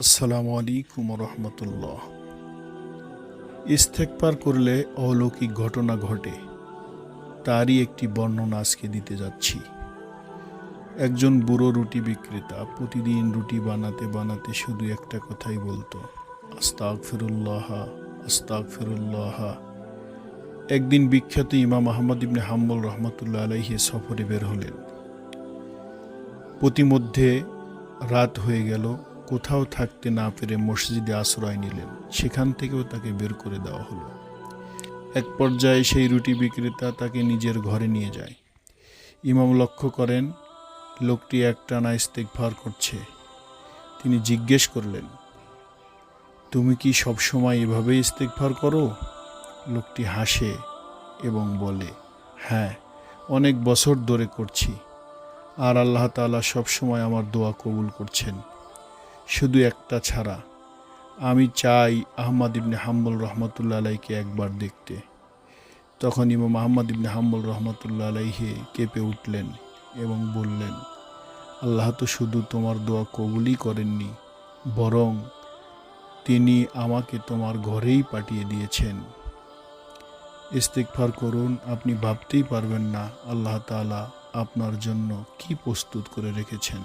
আসসালামু আলাইকুম রহমতুল্লাহ ইস্তেকবার করলে অলৌকিক ঘটনা ঘটে, তারই একটি বর্ণনা আজকে দিতে যাচ্ছি। একজন বুড়ো রুটি বিক্রেতা প্রতিদিন রুটি বানাতে বানাতে শুধু একটা কথাই বলতো আস্তাক ফিরুল্লাহ আস্তাক ফিরুল্লাহ একদিন বিখ্যাত ইমাম আহমদ ইবনে হাম্বল রহমতুল্লাহ আলাইহি সফরে বের হলেন। প্রতিমধ্যে রাত হয়ে গেল কোথাও থাকতে না পেরে মসজিদে আশ্রয় নিলেন। সেখান থেকেও তাকে বের করে দেওয়া হলো। এক পর্যায়ে সেই রুটি বিক্রেতা তাকে নিজের ঘরে নিয়ে যায়। ইমাম লক্ষ্য করেন, লোকটি একটানা ইস্তেকভার করছে। তিনি জিজ্ঞেস করলেন, তুমি কি সবসময় এভাবেই ইস্তেকভার করো? লোকটি হাসে এবং বলে হ্যাঁ অনেক বছর ধরে করছি। আর আল্লাহ তাআলা সবসময় আমার দোয়া কবুল করছেন। শুধু একটা ছাড়া। আমি চাই আহমদ ইবনে হাম্বল রহমতুল্লা আলাইকে একবার দেখতে। তখন ইমাম আহমদ ইবনে হাম্বল রহমতুল্লা আলাইহে কেঁপে উঠলেন এবং বললেন, আল্লাহ তো শুধু তোমার দোয়া কবুলই করেননি, বরং তিনি আমাকে তোমার ঘরেই পাঠিয়ে দিয়েছেন। ইস্তেকফার করুন, আপনি ভাবতেই পারবেন না আল্লাহ তাআলা আপনার জন্য কি প্রস্তুত করে রেখেছেন।